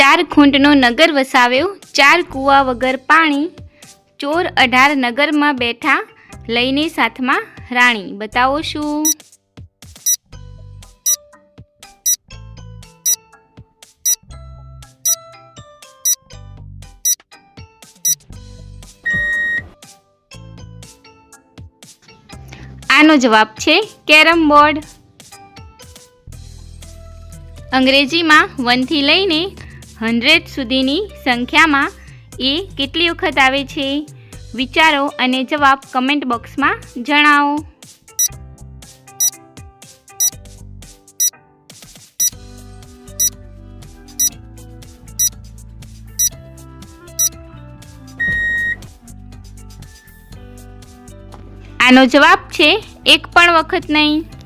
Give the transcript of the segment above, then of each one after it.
ચાર ખૂંટનો નગર વસાવ્યો, ચાર કૂવા વગર પાણી, ચોર અઢાર નગરમાં બેઠા, લઈને સાથમાં રાણી. બતાવો શું? આનો જવાબ છે કેરમ બોર્ડ. અંગ્રેજીમાં વનથી લઈને હંડ્રેડ સુધીની સંખ્યામાં એ કેટલી વખત આવે છે? વિચારો અને જવાબ કમેન્ટ બોક્સમાં જણાવો. આનો જવાબ છે, એક પણ વખત નહીં.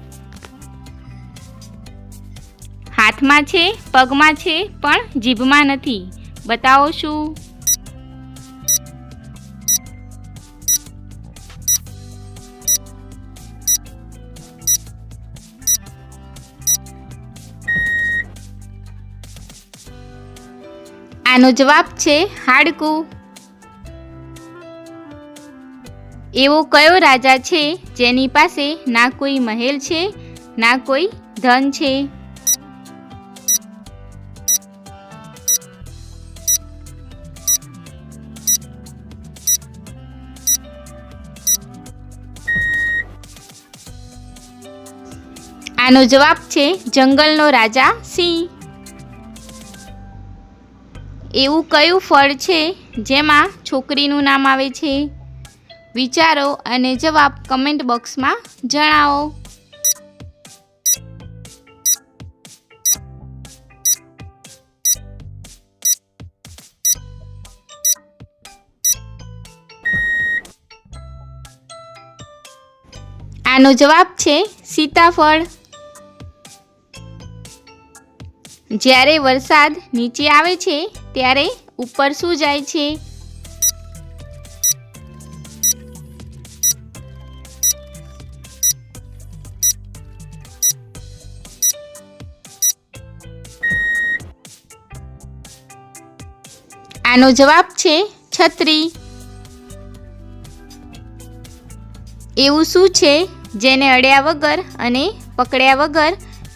હાથમાં છે, પગમાં છે, પણ જીભમાં નથી. બતાવો શું? આનો જવાબ છે હાડકું. એવો કયો રાજા છે જેની પાસે ના કોઈ મહેલ છે, ના કોઈ ધન છે? આનો જવાબ છે જંગલનો રાજા સિંહ. એવું કયું ફળ છે જેમાં છોકરીનું નામ આવે છે? વિચારો અને જવાબ કમેન્ટ બોક્સમાં જણાવો. આનો જવાબ છે સીતાફળ. જ્યારે વરસાદ નીચે આવે છે, ત્યારે ઉપર શું જાય છે? આનો જવાબ છે છત્રી. એવું શું છે? જેને અડ્યા વગર અને પકડ્યા વગર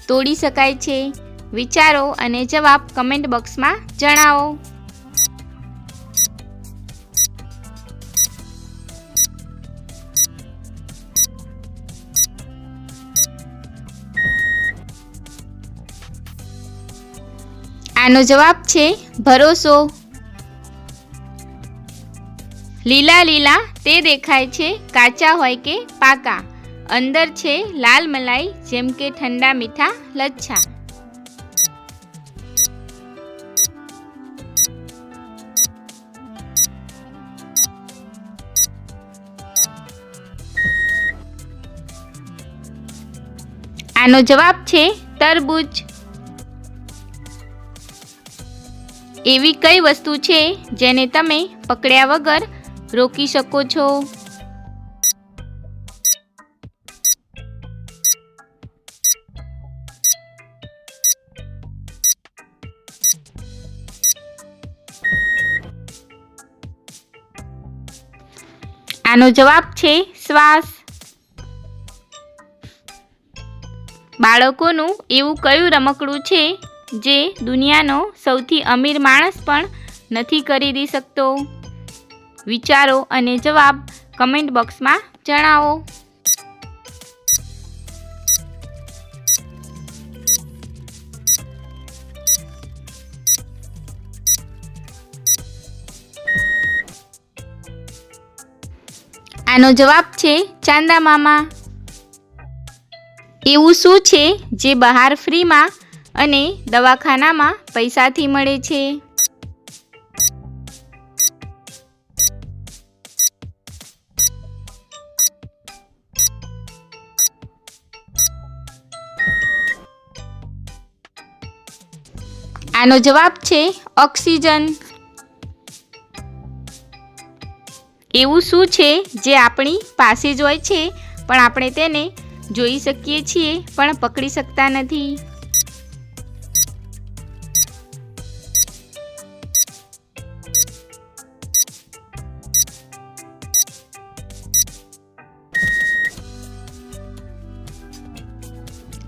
તોડી શકાય છે. વિચારો અને જવાબ કમેન્ટ બોક્સમાં જણાવો. આનો જવાબ છે ભરોસો. લીલા લીલા તે દેખાય છે કાચા હોય કે પાકા. અંદર છે લાલ મલાઈ જેમ કે ઠંડા મીઠા લચ્છા. આનો જવાબ છે તરબૂચ. એવી કઈ વસ્તુ છે જેને તમે પકડ્યા વગર રોકી શકો છો? આનો જવાબ છે શ્વાસ. બાળકોનું એવું કયું રમકડું છે જે દુનિયાનો સૌથી અમીર માણસ પણ નથી ખરીદી શકતો? વિચારો અને જવાબ કમેન્ટ બોક્સમાં જણાવો. આનો જવાબ છે ચાંદા મામા. એવું શું છે જે બહાર ફ્રીમાં અને દવાખાનામાં પૈસાથી મળે છે? આનો જવાબ છે ઓક્સિજન. એવું શું છે જે આપણી પાસે જ હોય છે, પણ આપણે તેને જોઈ શકીએ છીએ, પણ પકડી શકતા નથી.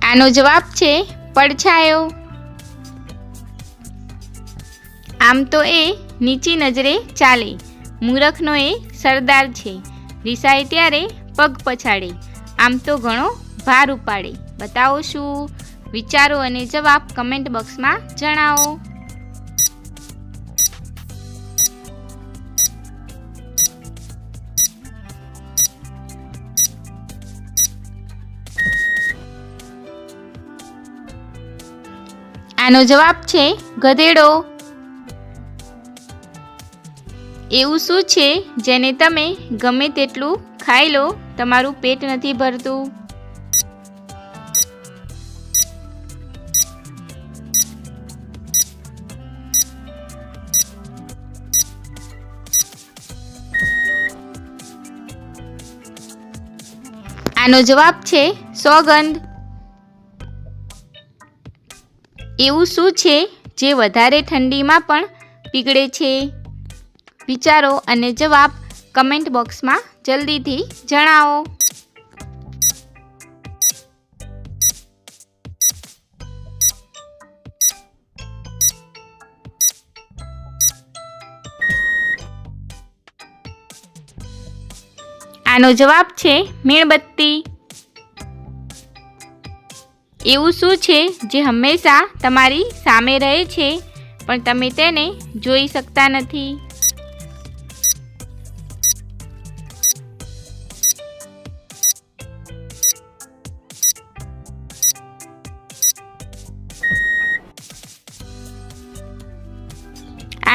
આનો જવાબ છે, પડછાયો. આમ તો એ નીચી નજરે ચાલે. મૂરખનો એ સરદાર છે. રિસાય ત્યારે પગ પછાડે. આમ તો ઘણો ભાર ઉપાડે. બતાવો શું? વિચારો અને જવાબ કમેન્ટ બોક્સમાં જણાવો. આનો જવાબ છે ગધેડો. એવું શું છે જેને તમે ગમે તેટલું ખાઈ લો? તમારું પેટ નથી ભરતું? આનો જવાબ છે સોગંધ એવું શું છે જે વધારે ઠંડીમાં પણ પીગળે છે? વિચારો અને જવાબ કમેન્ટ બોક્સમાં જલ્દીથી જણાવો. આનો જવાબ છે મીણબત્તી. એવું શું છે જે હંમેશા તમારી સામે રહે છે, પણ તમે તેને જોઈ શકતા નથી?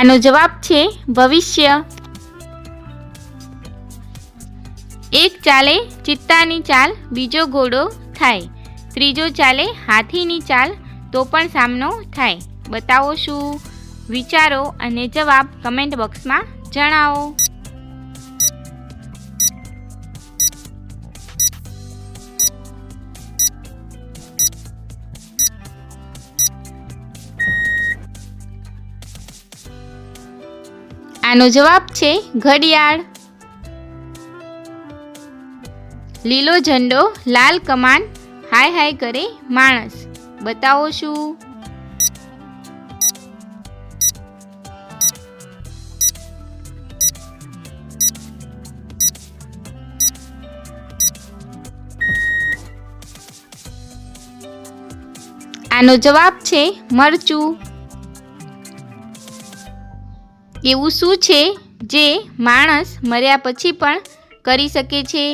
આનો જવાબ છે ભવિષ્ય. એક ચાલે ચિત્તાની ચાલ, બીજો ઘોડો થાય. ત્રીજો ચાલે હાથીની ચાલ, તો પણ સામનો થાય. બતાવો શું? વિચારો અને જવાબ કમેન્ટ બોક્સમાં જણાવો. આનો જવાબ છે ઘડિયાળ. લીલો ઝંડો, લાલ કમાન, હાય હાય કરે માણસ. બતાવો શું? આનો જવાબ છે મરચું. એવું શું છે જે માણસ મર્યા પછી પણ કરી શકે છે?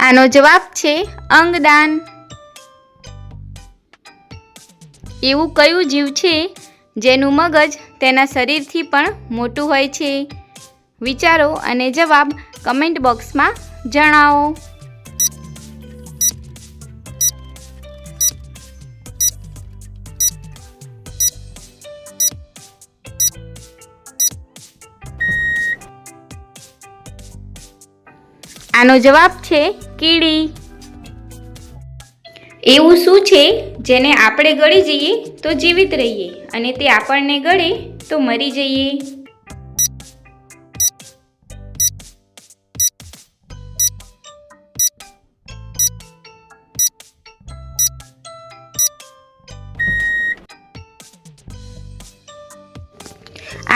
આનો જવાબ છે અંગદાન. એવું કયું જીવ છે જેનું મગજ તેના શરીરથી પણ મોટું હોય છે? વિચારો અને જવાબ કમેન્ટ બોક્સમાં જણાવો. આનો જવાબ છે કીડી. એવું શું છે જેને આપણે ગળી જઈએ તો જીવિત રહીએ અને તે આપણને ગળે તો મરી જઈએ?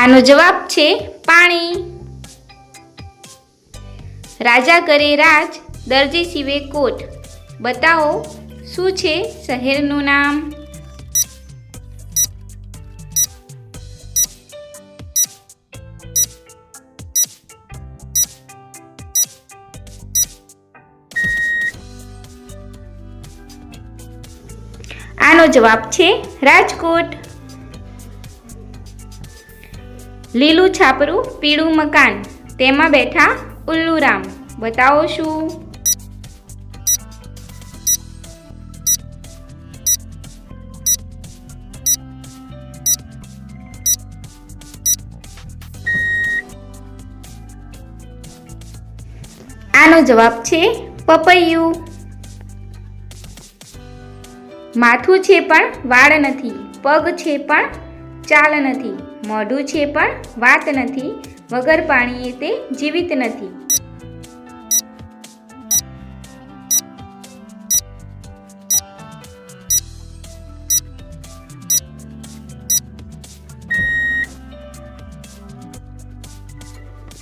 આનો જવાબ છે પાણી. રાજા કરે રાજ, દરજી સીવે કોટ. બતાવો, શું છે શહેરનું નામ? આનો જવાબ છે રાજકોટ. લીલું છાપરું, પીળું મકાન, તેમાં બેઠા ઉલ્લુરામ બતાવો શું? આનો જવાબ છે પપૈયું. માથું છે પણ વાળ નથી, પગ છે પણ ચાલ નથી. મોઢું છે પણ વાત નથી, વગર પાણીએ તે જીવિત નથી.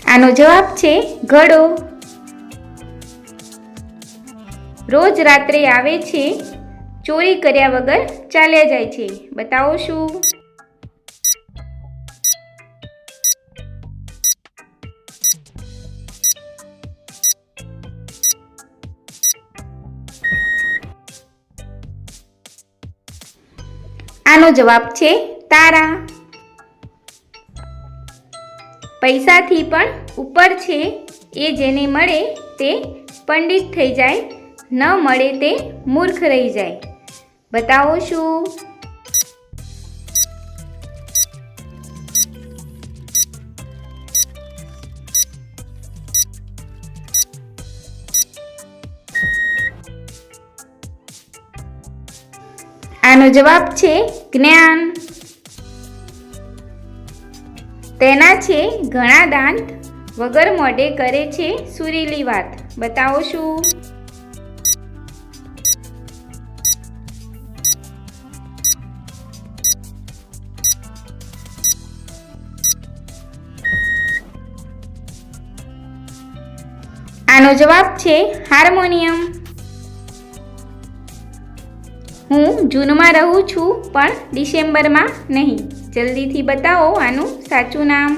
આનો જવાબ છે ઘડો. રોજ રાત્રે આવે છે, ચોરી કર્યા વગર ચાલ્યા જાય છે. બતાવો શું? આનો જવાબ છે તારા. પૈસાથી પણ ઉપર છે એ જેને મળે તે પંડિત થઈ જાય, ન મળે તે મૂર્ખ રહી જાય. બતાવો શું? આનો જવાબ છે જ્ઞાન. તેના છે ઘણા દાંત વગર મોઢે કરે છે સુરીલી વાત. બતાવો શું? આનો જવાબ છે હાર્મોનિયમ. હું જૂનમાં રહું છું, પણ ડિસેમ્બરમાં નહીં. જલ્દીથી બતાવો આનું સાચું નામ.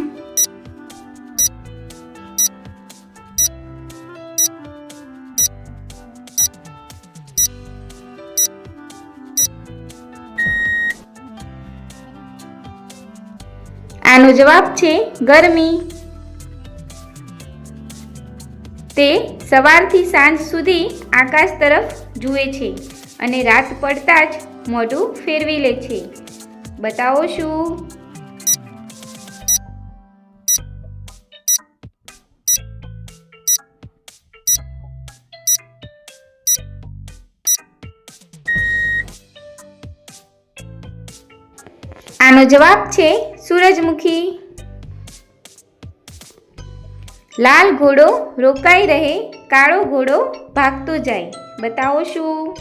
આનો જવાબ છે ગરમી. તે સવારથી સાંજ સુધી આકાશ તરફ જુએ છે. અને રાત પડતા જ મોઢું ફેરવી લે છે. બતાવો શું? આનો જવાબ છે સૂરજમુખી. લાલ ઘોડો રોકાઈ રહે, કાળો ઘોડો ભાગતો જાય. બતાવો શું?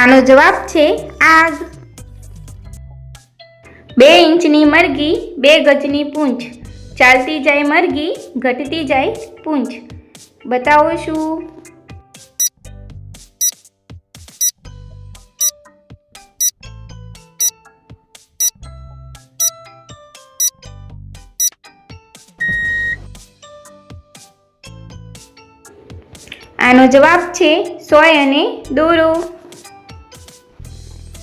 આનો જવાબ છે આગ. બે ઇંચની મરઘી, બે ગજની પૂંછ. ચાલતી જાય મરઘી, ઘટતી જાય પૂંછ. બતાવો શું આનો જવાબ છે સોય અને દોરો.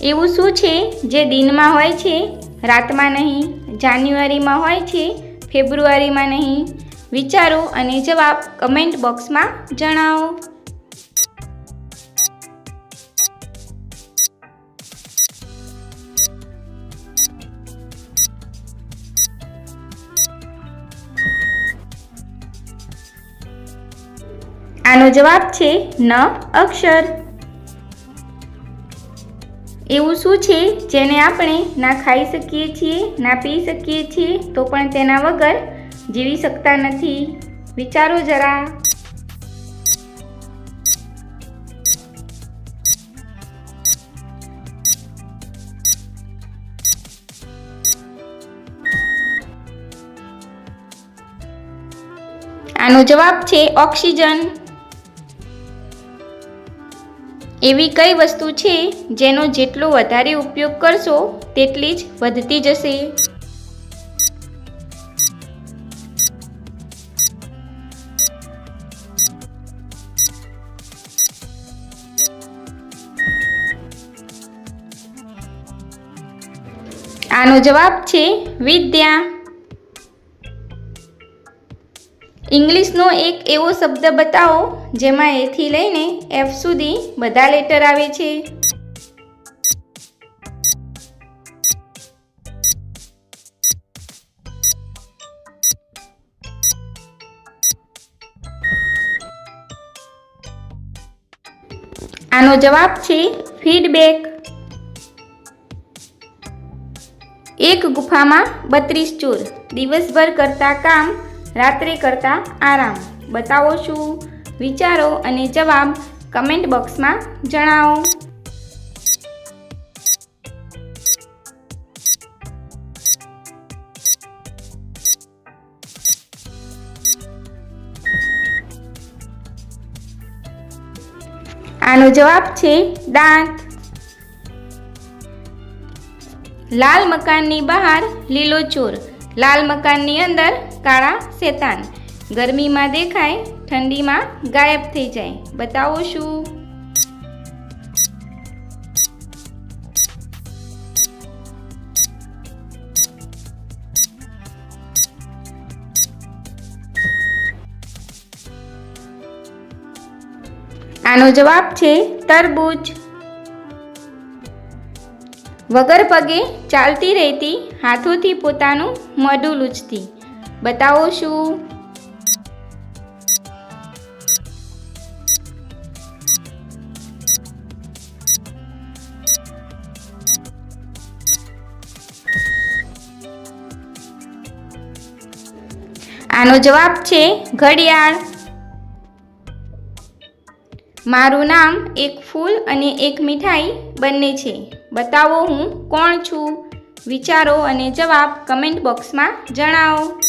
એવું શું છે જે દિનમાં હોય છે? રાતમાં નહીં, જાન્યુઆરીમાં હોય છે, ફેબ્રુઆરીમાં નહીં? વિચારો અને જવાબ કમેન્ટ બોક્સમાં જણાવો. આનો જવાબ છે ન અક્ષર. એવું શું છે? જેને આપણે ના ખાઈ શકીએ છીએ, ના પી શકીએ છીએ, તો પણ તેના વગર જીવી શકતા નથી. વિચારો જરા. આનો જવાબ છે ઓક્સિજન. એવી કઈ વસ્તુ છે જેનો જેટલો વધારે ઉપયોગ કરશો તેટલી જ વધતી જશે? આનો જવાબ છે વિદ્યા. ઇંગ્લિશનો એક એવો શબ્દ બતાવો, જેમાં એથી લઈને એફ સુધી બધા લેટર આવે છે. આનો જવાબ છે ફીડબેક. એક ગુફામાં બત્રીસ ચોર. દિવસભર કરતા કામ રાત્રે કરતા આરામ. બતાવો શું? વિચારો અને જવાબ કમેન્ટ બોક્સમાં જણાવો. આનો જવાબ છે દાંત. લાલ મકાનની બહાર લીલો ચોર. લાલ મકાનની અંદર કાળા શેતાન. ગરમીમાં દેખાય, ઠંડીમાં ગાયબ થઈ જાય. બતાવો શું આનો જવાબ છે તરબૂચ. વગર પગે ચાલતી રહેતી હાથોથી પોતાનું મોઢું લૂછતી. બતાવો શું? આનો જવાબ છે ઘડિયાળ. મારું નામ એક ફૂલ અને એક મીઠાઈ બંને છે. બતાવો હું કોણ છું? વિચારો અને જવાબ કમેન્ટ બોક્સમાં જણાવો.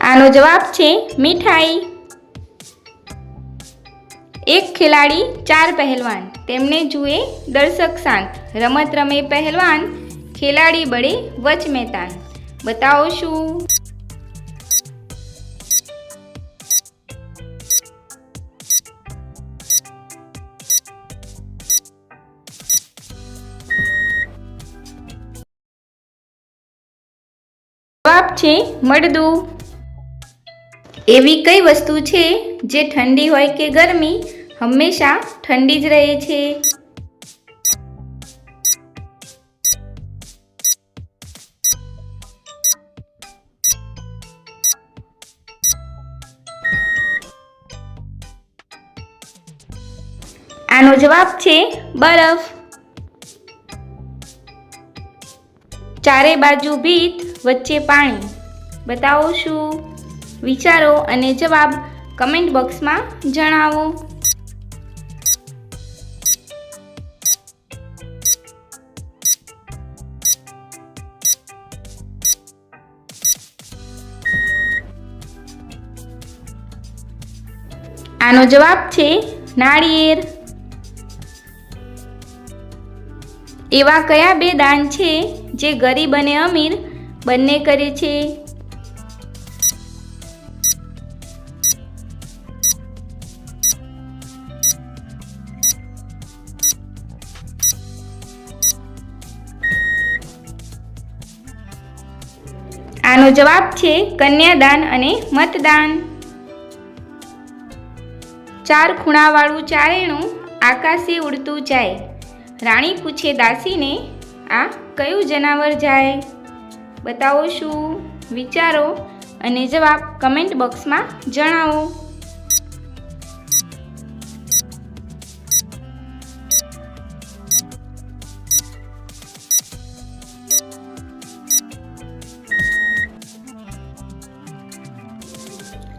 આનો જવાબ છે મીઠાઈ. એક ખેલાડી, ચાર પહેલવાન. તેમને જુએ દર્શક શાંત. રમત રમે પહેલવાન. ખેલાડી બળે વચ મેતાન બતાવો શું જવાબ છે મડદું એવી કઈ વસ્તુ છે જે ઠંડી હોય કે ગરમી? હંમેશા ઠંડી જ રહે છે. જવાબ છે બરફ. ચારે બાજુ ભીત, વચ્ચે પાણી. બતાવો શું? વિચારો અને જવાબ કમેન્ટ બોક્સમાં જણાવો. આનો જવાબ છે નાળિયેર. એવા કયા બે દાન છે જે ગરીબ અને અમીર બંને કરે છે? આનો જવાબ છે કન્યાદાન અને મતદાન. ચાર ખૂણાવાળું ચારેણું આકાશે ઉડતું જાય. રાણી પૂછે દાસીને, આ કયું જનાવર જાય? બતાવો શું? વિચારો અને જવાબ કમેન્ટ બોક્સમાં જણાવો.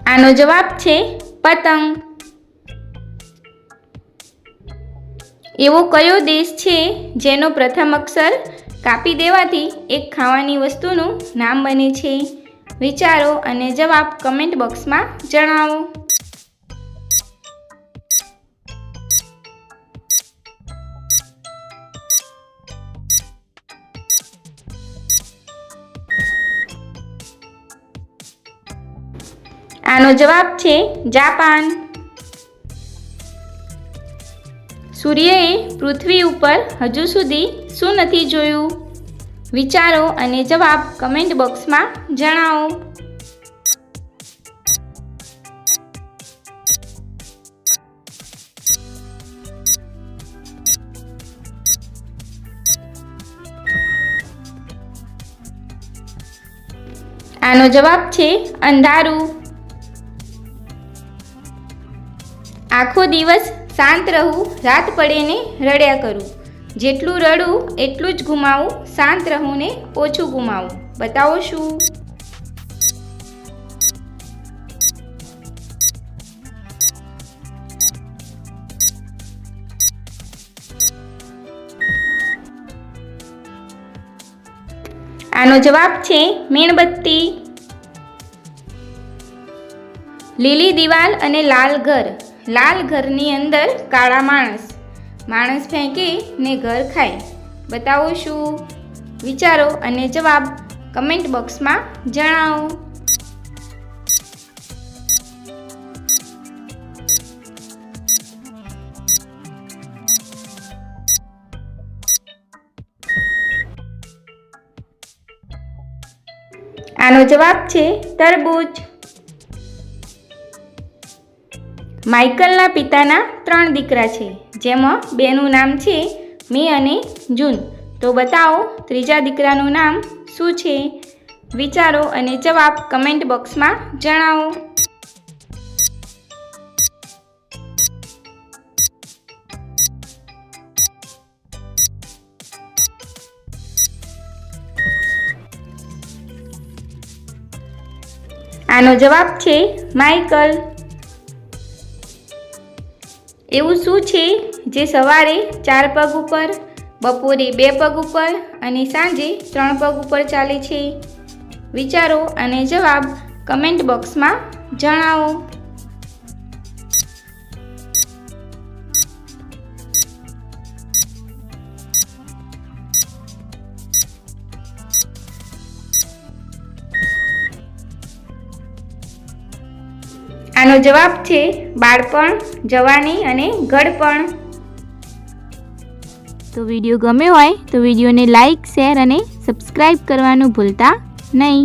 આનો જવાબ છે, પતંગ. એવો કયો દેશ છે જેનો પ્રથમ અક્ષર કાપી દેવાથી એક ખાવાની વસ્તુનું નામ બને છે? વિચારો અને જવાબ કમેન્ટ બોક્સમાં જણાવો. આનો જવાબ છે જાપાન. સૂર્યએ પૃથ્વી ઉપર હજુ સુધી શું નથી જોયું? વિચારો અને જવાબ કમેન્ટ બોક્સમાં જણાવો. આનો જવાબ છે અંધારું. આખો દિવસ શાંત રહું, રાત પડે ને રડ્યા કરું. જેટલું રડું, એટલું જ ગુમાવું, શાંત રહું ને ઓછું ગુમાવું. બતાવો શું? આનો જવાબ છે મીણબત્તી. લીલી દિવાલ અને લાલ ઘર. લાલ ઘરની અંદર કાળા માણસ. માણસ ફેંકે ને ઘર ખાય. બતાવો શું? વિચારો અને જવાબ કમેન્ટ બોક્સમાં જણાવો. આનો જવાબ છે તરબૂચ. માઇકલના પિતાના ત્રણ દીકરા છે, જેમાં બેનું નામ છે મે અને જૂન. તો બતાવો, ત્રીજા દીકરાનું નામ શું છે? વિચારો અને જવાબ કમેન્ટ બોક્સમાં જણાવો. આનો જવાબ છે માઇકલ. એવું શું છે જે સવારે ચાર પગ ઉપર, બપોરે બે પગ ઉપર અને સાંજે ત્રણ પગ ઉપર ચાલે છે? વિચારો અને જવાબ કમેન્ટ બોક્સમાં જણાવો. આનો જવાબ છે બાળપણ, જવાની અને ગળપણ તો વીડિયો ગમ્યો હોય તો વિડીયોને લાઈક, શેર અને સબસ્ક્રાઈબ કરવાનું ભૂલતા નહીં.